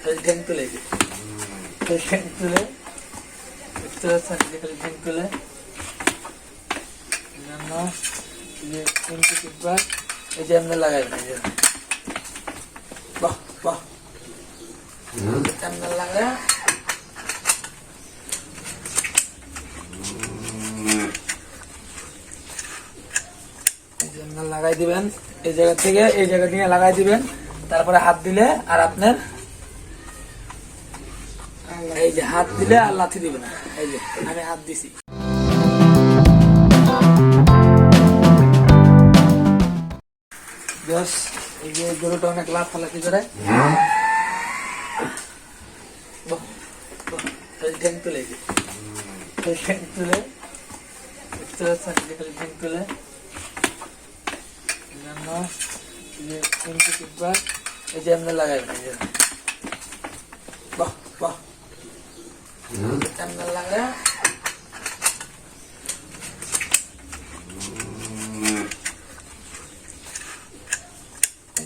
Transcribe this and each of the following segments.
খালি ঠ্যাং তুলে। খালি ঠ্যাং তুলে বুঝতে পারছেন যে খালি ঠ্যাং তুলে এই যে বাহ বাহ। এমনি লাগাই দিবেন এই জায়গা থেকে এই জায়গা থেকে লাগাই দিবেন। তারপরে হাত দিলে আর আপনার এই যে হাত দিলে আর লাথি দিবে না। এই যে আমি হাত দিছি। এই যে গরুটা অনেক করে। বাহ, বাহ, ঠ্যাং তুলে ঠ্যাং তুলে ঠ্যাং তুলে। জন্য তিনটে এই যে এমনি যে। বাহ বাহ।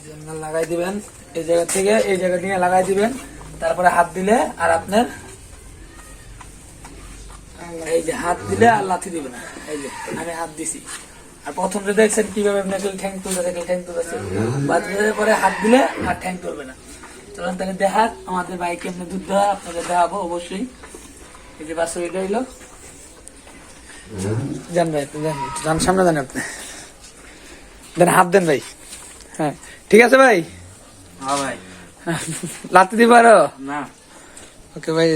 এমনি এমনি লাগাই দিবেন। এই জায়গা থেকে এই জায়গা থেকে লাগাই দিবেন। তারপরে হাত দিলে আর আপনার এই যে হাত দিলে আর লাথি দিবে না। এই যে আমি হাত দিছি। আর প্রথম যে দেখছেন কীভাবে আপনি আসলে ঠ্যাং তুলতে দেখলে ঠ্যাং তুলতেছে বাদ পরে হাত দিলে আর ঠ্যাং তুলবে না। চলুন তাহলে দেখাক আমাদের বাইকে এমনি দুধ দেওয়া আপনাদের দেখাবো অবশ্যই। এই যে বাস এটা হইল। যান ভাই যান যান সামনে যান আপনি। দেন হাত দেন ভাই। হ্যাঁ ঠিক আছে ভাই? হ্যাঁ ভাই। লাথি দিবারও না। ওকে ভাই